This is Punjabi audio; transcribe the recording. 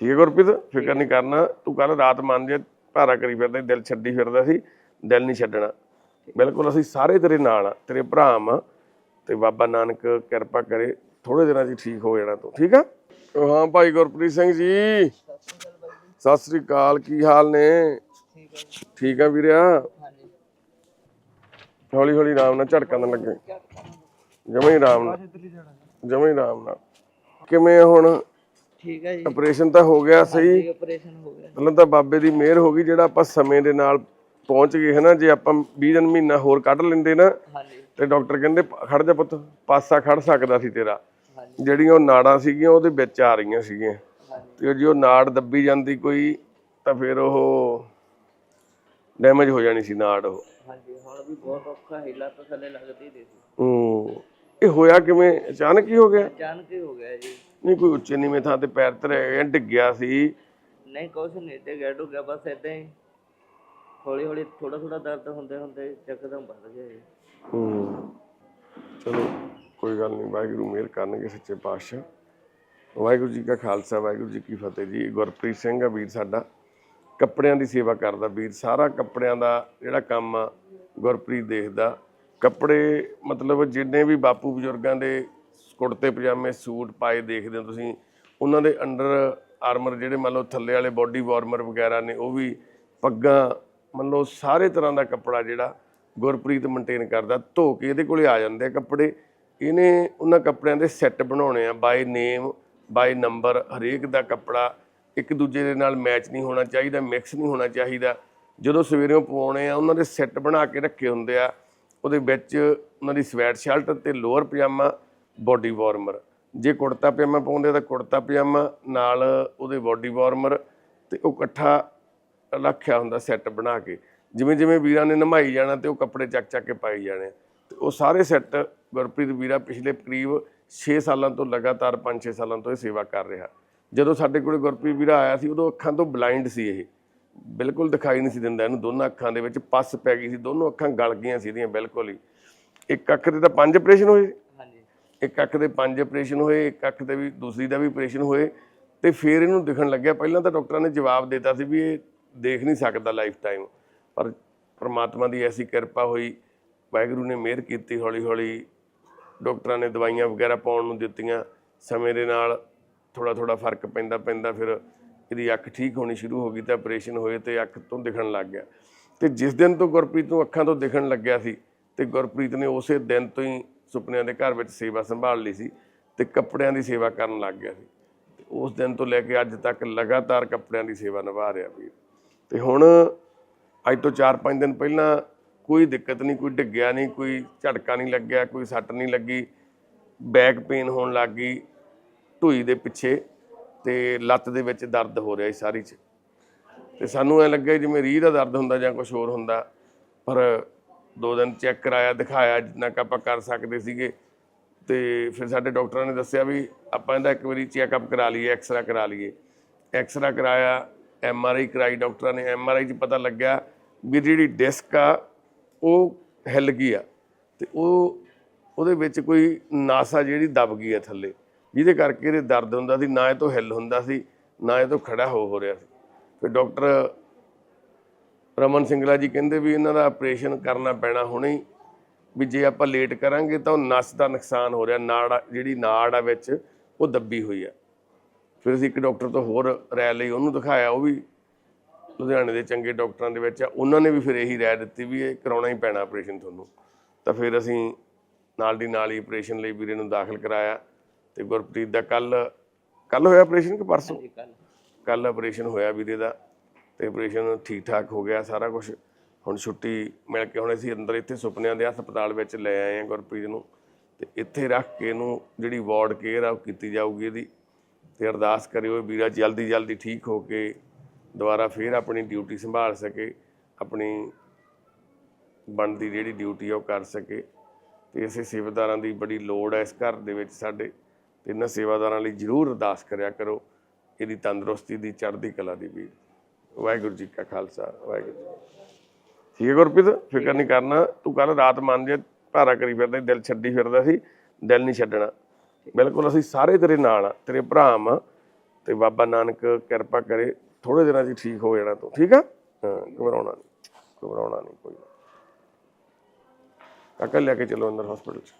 ਠੀਕ ਹੈ ਗੁਰਪ੍ਰੀਤ ਫਿਕਰ ਨਹੀਂ ਕਰਨਾ ਤੂੰ ਕੱਲ ਰਾਤ ਮੰਨ ਜੇ ਭਾਰਾ ਕਰੀ ਫਿਰਦਾ ਦਿਲ ਛੱਡੀ ਫਿਰਦਾ ਸੀ ਦਿਲ ਨਹੀਂ ਛੱਡਣਾ। ਬਿਲਕੁਲ ਅਸੀਂ ਸਾਰੇ ਤੇਰੇ ਨਾਲ ਆ ਤੇਰੇ ਭਰਾ ਆ ਤੇ ਬਾਬਾ ਨਾਨਕ ਕਿਰਪਾ ਕਰੇ ਥੋੜੇ ਦਿਨਾਂ 'ਚ ਠੀਕ ਹੋ ਜਾਣਾ ਤੂੰ ਠੀਕ ਆ? ਹਾਂ ਭਾਈ ਗੁਰਪ੍ਰੀਤ ਸਿੰਘ ਜੀ। ਸਤਿ ਸ੍ਰੀ ਅਕਾਲ ਕੀ ਹਾਲ ਨੇ? ਠੀਕ ਆ ਵੀਰਿਆ? ਹੌਲੀ ਹੌਲੀ ਆਰਾਮ ਨਾਲ ਝਟਕਾ ਨਾ ਲੱਗੇ। ਜਮਾਂ ਹੀ ਆਰਾਮ ਨਾਲ ਜਮਾਂ ਹੀ ਆਰਾਮ ਨਾਲ। ਕਿਵੇਂ ਹੁਣ? ਠੀਕ ਹੈ ਜੀ। ਆਪਰੇਸ਼ਨ ਤਾਂ ਹੋ ਗਿਆ ਸਹੀ। ਆਪਰੇਸ਼ਨ ਹੋ ਗਿਆ। ਪਹਿਲਾਂ ਤਾਂ ਬਾਬੇ ਦੀ ਮਿਹਰ ਹੋ ਗਈ ਜਿਹੜਾ ਆਪਾਂ ਸਮੇਂ ਦੇ ਨਾਲ ਪਹੁੰਚ ਗਏ ਹਨਾ ਜੇ ਆਪਾਂ 20 ਦਿਨ ਮਹੀਨਾ ਹੋਰ ਕੱਢ ਲੈਂਦੇ ਨਾ ਹਾਂਜੀ। ਤੇ ਡਾਕਟਰ ਕਹਿੰਦੇ ਖੜ ਜਾ ਪੁੱਤ ਪਾਸਾ ਖੜ ਸਕਦਾ ਸੀ ਤੇਰਾ। ਜਿਹੜੀਆਂ ਉਹ ਨਾੜਾਂ ਸੀਗੀਆਂ ਉਹਦੇ ਵਿੱਚ ਆ ਰਹੀਆਂ ਸੀਗੀਆਂ। ਤੇ ਜੇ ਉਹ ਨਾੜ ਦੱਬੀ ਜਾਂਦੀ ਕੋਈ ਤਾਂ ਫਿਰ ਉਹ ਡੈਮੇਜ ਹੋ ਜਾਣੀ ਸੀ ਨਾੜ ਉਹ। ਹਾਂਜੀ ਹੁਣ ਵੀ ਬਹੁਤ ਔਖਾ ਹਿੱਲਾ ਤਾਂ ਥੱਲੇ ਲੱਗਦੀ ਨਹੀਂ ਸੀ। ਹੂੰ। ਇਹ ਹੋਇਆ ਕਿਵੇਂ? ਅਚਾਨਕ ਹੀ ਹੋ ਗਿਆ? ਅਚਾਨਕ ਹੀ ਹੋ ਗਿਆ ਜੀ। ਨਹੀਂ ਕੋਈ ਉੱਚੇ ਨੀਵੇਂ ਥਾਂ ਤੇ ਪੈਰ ਧਰਿਆ ਡਿੱਗਿਆ ਸੀ। ਨਹੀਂ ਕੁਛ ਨਹੀਂ ਤੇ ਗਿਆ ਡੁੱਗਿਆ ਬਸ ਏਦਾਂ ਹੀ। ਹੌਲੀ ਹੌਲੀ ਥੋੜਾ ਥੋੜਾ ਦਰਦ ਹੁੰਦੇ ਹੁੰਦੇ ਯਕਦਮ ਵੱਧ ਗਿਆ ਜੀ। ਹੂੰ। ਚਲੋ ਕੋਈ ਗੱਲ ਨਹੀਂ ਵਾਹਿਗੁਰੂ ਮਿਹਰ ਕਰਨਗੇ ਸੱਚੇ ਪਾਤਸ਼ਾਹ। ਵਾਹਿਗੁਰੂ ਜੀ ਕਾ ਖਾਲਸਾ ਵਾਹਿਗੁਰੂ ਜੀ ਕੀ ਫਤਿਹ ਜੀ। ਗੁਰਪ੍ਰੀਤ ਸਿੰਘ ਆ ਵੀਰ ਸਾਡਾ। ਕੱਪੜਿਆਂ ਦੀ ਸੇਵਾ ਕਰਦਾ ਵੀਰ। ਸਾਰਾ ਕੱਪੜਿਆਂ ਦਾ ਜਿਹੜਾ ਕੰਮ ਆ ਗੁਰਪ੍ਰੀਤ ਦੇਖਦਾ। ਕੱਪੜੇ ਮਤਲਬ ਜਿੰਨੇ ਵੀ ਬਾਪੂ ਬਜ਼ੁਰਗਾਂ ਦੇ ਕੁੜਤੇ, ਪਜਾਮੇ, ਸੂਟ ਪਾਏ ਦੇਖਦੇ ਹੋ ਤੁਸੀਂ। ਉਹਨਾਂ ਦੇ ਅੰਡਰ ਆਰਮਰ ਜਿਹੜੇ ਮੰਨ ਲਓ ਥੱਲੇ ਵਾਲੇ ਬਾਡੀ ਵਾਰਮਰ ਵਗੈਰਾ ਨੇ, ਉਹ ਵੀ ਪੱਗਾਂ, ਮੰਨ ਲਓ ਸਾਰੇ ਤਰ੍ਹਾਂ ਦਾ ਕੱਪੜਾ ਜਿਹੜਾ ਗੁਰਪ੍ਰੀਤ ਮੇਨਟੇਨ ਕਰਦਾ, ਧੋ ਕੇ ਇਹਦੇ ਕੋਲੇ ਆ ਜਾਂਦੇ ਆ ਕੱਪੜੇ। ਇਹਨੇ ਉਹਨਾਂ ਕੱਪੜਿਆਂ ਦੇ ਸੈੱਟ ਬਣਾਉਣੇ ਆ ਬਾਈ ਨੇਮ ਬਾਈ ਨੰਬਰ ਹਰੇਕ ਦਾ ਕੱਪੜਾ ਇੱਕ ਦੂਜੇ ਦੇ ਨਾਲ ਮੈਚ ਨਹੀਂ ਹੋਣਾ ਚਾਹੀਦਾ ਮਿਕਸ ਨਹੀਂ ਹੋਣਾ ਚਾਹੀਦਾ। ਜਦੋਂ ਸਵੇਰੇ ਪਵਾਉਣੇ ਆ, ਉਹਨਾਂ ਦੇ ਸੈੱਟ ਬਣਾ ਕੇ ਰੱਖੇ ਹੁੰਦੇ ਆ। ਉਹਦੇ ਵਿੱਚ ਉਹਨਾਂ ਦੀ ਸਵੈਟ ਸ਼ਰਟ ਤੇ ਲੋਅਰ ਪਜਾਮਾ ਬਾਡੀ ਵਾਰਮਰ ਜੇ ਕੁੜਤਾ ਪਜਾਮਾ ਪਾਉਂਦੇ ਤਾਂ ਕੁੜਤਾ ਪਜਾਮਾ ਨਾਲ ਉਹਦੇ ਬਾਡੀ ਵਾਰਮਰ ਤੇ ਉਹ ਇਕੱਠਾ ਰੱਖਿਆ ਹੁੰਦਾ ਸੈੱਟ ਬਣਾ ਕੇ। ਜਿਵੇਂ ਜਿਵੇਂ ਵੀਰਾਂ ਨੇ ਨਮਾਈ ਜਾਣਾ ਤੇ ਉਹ ਕੱਪੜੇ ਚੱਕ ਚੱਕ ਕੇ ਪਾਈ ਜਾਣੇ। ਤੇ ਉਹ ਸਾਰੇ ਸੈੱਟ ਗੁਰਪ੍ਰੀਤ ਵੀਰਾ ਪਿਛਲੇ ਕਰੀਬ 6 ਸਾਲਾਂ ਤੋਂ ਲਗਾਤਾਰ 5-6 ਸਾਲਾਂ ਤੋਂ ਇਹ ਸੇਵਾ ਕਰ ਰਿਹਾ। ਜਦੋਂ ਸਾਡੇ ਕੋਲੇ ਗੁਰਪ੍ਰੀਤ ਵੀਰਾ ਆਇਆ ਸੀ ਉਦੋਂ ਅੱਖਾਂ ਤੋਂ ਬਲਾਈਂਡ ਸੀ ਇਹ। ਬਿਲਕੁਲ ਦਿਖਾਈ ਨਹੀਂ ਸੀ ਦਿੰਦਾ ਇਹਨੂੰ। ਦੋਨਾਂ ਅੱਖਾਂ ਦੇ ਵਿੱਚ ਪੱਸ ਪੈ ਗਈ ਸੀ। ਦੋਨੋਂ ਅੱਖਾਂ ਗਲ ਗਈਆਂ ਸੀ ਇਹਦੀਆਂ ਬਿਲਕੁਲ ਹੀ। ਇੱਕ ਅੱਖ ਦੇ ਤਾਂ ਪੰਜ ਆਪਰੇਸ਼ਨ ਹੋਏ। ਇੱਕ ਅੱਖ ਦੇ ਪੰਜ ਆਪਰੇਸ਼ਨ ਹੋਏ, ਇੱਕ ਅੱਖ ਦੇ ਵੀ, ਦੂਸਰੀ ਦਾ ਵੀ ਆਪਰੇਸ਼ਨ ਹੋਏ ਤੇ ਫਿਰ ਇਹਨੂੰ ਦਿਖਣ ਲੱਗਿਆ। ਪਹਿਲਾਂ ਤਾਂ ਡਾਕਟਰਾਂ ਨੇ ਜਵਾਬ ਦਿੱਤਾ ਸੀ ਵੀ ਇਹ ਦੇਖ ਨਹੀਂ ਸਕਦਾ ਲਾਈਫ ਟਾਈਮ ਪਰ ਪ੍ਰਮਾਤਮਾ ਦੀ ਐਸੀ ਕਿਰਪਾ ਹੋਈ, ਵਾਹਿਗੁਰੂ ਨੇ ਮਿਹਰ ਕੀਤੀ ਹੌਲੀ ਹੌਲੀ ਡਾਕਟਰਾਂ ਨੇ ਦਵਾਈਆਂ ਵਗੈਰਾ ਪਾਉਣ ਨੂੰ ਦਿੱਤੀਆਂ। ਸਮੇਂ ਦੇ ਨਾਲ ਥੋੜਾ ਥੋੜਾ ਫ਼ਰਕ ਪੈਂਦਾ ਪੈਂਦਾ ਫਿਰ ਇਹਦੀ ਅੱਖ ਠੀਕ ਹੋਣੀ ਸ਼ੁਰੂ ਹੋ ਗਈ ਤਾਂ ਆਪਰੇਸ਼ਨ ਹੋਏ ਤੇ ਅੱਖ ਤੋਂ ਦਿਖਣ ਲੱਗ ਗਿਆ। ਤੇ ਜਿਸ ਦਿਨ ਤੋਂ ਗੁਰਪ੍ਰੀਤ ਨੂੰ ਅੱਖਾਂ ਤੋਂ ਦਿਖਣ ਲੱਗਿਆ ਸੀ ਤੇ ਗੁਰਪ੍ਰੀਤ ਨੇ ਉਸੇ ਦਿਨ ਤੋਂ ਹੀ ਸੁਪਨਿਆਂ ਦੇ ਘਰ ਵਿੱਚ ਸੇਵਾ ਸੰਭਾਲ ਲਈ ਸੀ ਤੇ ਕੱਪੜਿਆਂ ਦੀ ਸੇਵਾ ਕਰਨ ਲੱਗ ਗਿਆ ਸੀ। ਉਸ ਦਿਨ ਤੋਂ ਲੈ ਕੇ ਅੱਜ ਤੱਕ ਲਗਾਤਾਰ ਕੱਪੜਿਆਂ ਦੀ ਸੇਵਾ ਨਿਭਾ ਰਿਹਾ ਵੀਰ। ਤੇ ਹੁਣ ਅੱਜ ਤੋਂ 4-5 ਦਿਨ ਪਹਿਲਾਂ ਕੋਈ ਦਿੱਕਤ ਨਹੀਂ, ਕੋਈ ਡਿੱਗਿਆ ਨਹੀਂ, ਕੋਈ ਝਟਕਾ ਨਹੀਂ ਲੱਗਿਆ, ਕੋਈ ਸੱਟ ਨਹੀਂ ਲੱਗੀ। ਬੈਕ ਪੇਨ ਹੋਣ ਲੱਗ ਗਈ ਢੂਈ ਦੇ ਪਿੱਛੇ ਤੇ ਲੱਤ ਦੇ ਵਿੱਚ ਦਰਦ ਹੋ ਰਿਹਾ ਸੀ ਸਾਰੀ ਚ। ਤੇ ਸਾਨੂੰ ਐ ਲੱਗਿਆ ਜਿਵੇਂ ਰੀਹ ਦਾ ਦਰਦ ਹੁੰਦਾ ਜਾਂ ਕੁਝ ਹੋਰ ਹੁੰਦਾ, ਪਰ ਦੋ ਦਿਨ ਚੈੱਕ ਕਰਾਇਆ, ਦਿਖਾਇਆ, ਜਿੰਨਾ ਕੁ ਆਪਾਂ ਕਰ ਸਕਦੇ ਸੀਗੇ। ਤੇ ਫਿਰ ਸਾਡੇ ਡਾਕਟਰਾਂ ਨੇ ਦੱਸਿਆ ਵੀ ਆਪਾਂ ਇਹਦਾ ਇੱਕ ਵਾਰੀ ਚੈੱਕਅਪ ਕਰਾ ਲਈਏ, ਐਕਸਰਾ ਕਰਾ ਲਈਏ। ਐਕਸਰਾ ਕਰਾਇਆ ਐਮ ਆਰ ਆਈ ਕਰਾਈ, ਡਾਕਟਰਾਂ ਨੇ ਐਮ ਆਰ ਆਈ 'ਚ ਪਤਾ ਲੱਗਿਆ ਵੀ ਜਿਹੜੀ ਡਿਸਕ ਆ, ਉਹ ਹਿੱਲ ਗਈ ਆ। ਤੇ ਉਹ, ਉਹਦੇ ਵਿੱਚ ਕੋਈ ਨਾਸਾ ਜਿਹੜੀ ਦਬ ਗਈ ਆ ਥੱਲੇ। ਜਿਹਦੇ ਕਰਕੇ ਇਹਦੇ ਦਰਦ ਹੁੰਦਾ ਸੀ, ਨਾ ਇਹ ਤੋਂ ਹਿੱਲ ਹੁੰਦਾ ਸੀ, ਨਾ ਇਹ ਤੋਂ ਖੜਾ ਹੋ ਹੋ ਰਿਹਾ ਸੀ। ਫਿਰ ਡਾਕਟਰ ਰਮਨ ਸਿੰਗਲਾ ਜੀ ਕਹਿੰਦੇ ਵੀ ਇਹਨਾਂ ਦਾ ਆਪਰੇਸ਼ਨ ਕਰਨਾ ਪੈਣਾ ਹੁਣੇ ਹੀ ਵੀ ਜੇ ਆਪਾਂ ਲੇਟ ਕਰਾਂਗੇ ਤਾਂ ਉਹ ਨਸ ਦਾ ਨੁਕਸਾਨ ਹੋ ਰਿਹਾ ਨਾੜ ਜਿਹੜੀ ਨਾੜ ਆ ਵਿੱਚ ਉਹ ਦੱਬੀ ਹੋਈ ਆ। ਫਿਰ ਅਸੀਂ ਇੱਕ ਡਾਕਟਰ ਤੋਂ ਹੋਰ ਰਾਇ ਲਈ ਉਹਨੂੰ ਦਿਖਾਇਆ ਉਹ ਵੀ ਲੁਧਿਆਣੇ ਦੇ ਚੰਗੇ ਡਾਕਟਰਾਂ ਦੇ ਵਿੱਚ ਆ ਉਹਨਾਂ ਨੇ ਵੀ ਫਿਰ ਇਹੀ ਰਾਇ ਦਿੱਤੀ ਵੀ ਇਹ ਕਰਾਉਣਾ ਹੀ ਪੈਣਾ ਆਪਰੇਸ਼ਨ ਤੁਹਾਨੂੰ। ਤਾਂ ਫਿਰ ਅਸੀਂ ਨਾਲ ਦੀ ਨਾਲ ਹੀ ਆਪਰੇਸ਼ਨ ਲਈ ਵੀਰੇ ਨੂੰ ਦਾਖਲ ਕਰਾਇਆ ਤੇ ਗੁਰਪ੍ਰੀਤ ਦਾ ਕੱਲ ਕੱਲ ਹੋਇਆ ਆਪਰੇਸ਼ਨ ਕਿ ਪਰਸੋਂ? ਕੱਲ ਆਪਰੇਸ਼ਨ ਹੋਇਆ ਵੀਰੇ ਦਾ। ਤੇ ਆਪਰੇਸ਼ਨ ਠੀਕ ਠਾਕ ਹੋ ਗਿਆ ਸਾਰਾ ਕੁਝ ਹੁਣ ਛੁੱਟੀ ਮਿਲ ਕੇ ਹੁਣ ਅਸੀਂ ਅੰਦਰ ਇੱਥੇ ਸੁਪਨਿਆਂ ਦੇ ਹਸਪਤਾਲ ਵਿੱਚ ਲੈ ਆਏ ਹਾਂ ਗੁਰਪ੍ਰੀਤ ਨੂੰ। ਤੇ ਇੱਥੇ ਰੱਖ ਕੇ ਇਹਨੂੰ ਜਿਹੜੀ ਵਾਰਡ ਕੇਅਰ ਆ ਉਹ ਕੀਤੀ ਜਾਊਗੀ ਇਹਦੀ। ਤੇ ਅਰਦਾਸ ਕਰਿਓ ਵੀਰਾ ਜਲਦੀ ਜਲਦੀ ਠੀਕ ਹੋ ਕੇ ਦੁਬਾਰਾ ਫੇਰ ਆਪਣੀ ਡਿਊਟੀ ਸੰਭਾਲ ਸਕੇ, ਆਪਣੀ ਬਣਦੀ ਜਿਹੜੀ ਡਿਊਟੀ ਆ ਉਹ ਕਰ ਸਕੇ। ਤੇ ਇਸੇ ਸੇਵਾਦਾਰਾਂ ਦੀ ਬੜੀ ਲੋੜ ਹੈ ਇਸ ਘਰ ਦੇ ਵਿੱਚ ਸਾਡੇ। ਤੇ ਇਹਨਾਂ ਸੇਵਾਦਾਰਾਂ ਲਈ ਜਰੂਰ ਅਰਦਾਸ ਕਰਿਆ ਕਰੋ, ਇਹਦੀ ਤੰਦਰੁਸਤੀ ਦੀ ਚੜ੍ਹਦੀ ਕਲਾ ਦੀ ਵੀ। ਵਾਹਿਗੁਰੂ ਜੀ ਕਾ ਖਾਲਸਾ ਵਾਹਿਗੁਰੂ। ਠੀਕ ਹੈ ਗੁਰਪ੍ਰੀਤ ਫਿਕਰ ਨਹੀਂ ਕਰਨਾ ਤੂੰ ਕੱਲ ਰਾਤ ਮੰਨ ਜੇ ਭਾਰਾ ਕਰੀ ਫਿਰਦਾ ਦਿਲ ਛੱਡੀ ਫਿਰਦਾ ਸੀ ਦਿਲ ਨਹੀਂ ਛੱਡਣਾ। ਬਿਲਕੁਲ ਅਸੀਂ ਸਾਰੇ ਤੇਰੇ ਨਾਲ ਆ ਤੇਰੇ ਭਰਾ ਆ ਤੇ ਬਾਬਾ ਨਾਨਕ ਕਿਰਪਾ ਕਰੇ ਥੋੜੇ ਦਿਨਾਂ 'ਚ ਠੀਕ ਹੋ ਜਾਣਾ ਤੂੰ ਠੀਕ ਆ? ਹਾਂ ਘਬਰਾਉਣਾ ਨਹੀਂ ਘਬਰਾਉਣਾ ਨਹੀਂ ਕੋਈ। ਕਾਕਾ ਲੈ ਕੇ ਚਲੋ ਅੰਦਰ ਹਸਪੀਟਲ 'ਚ।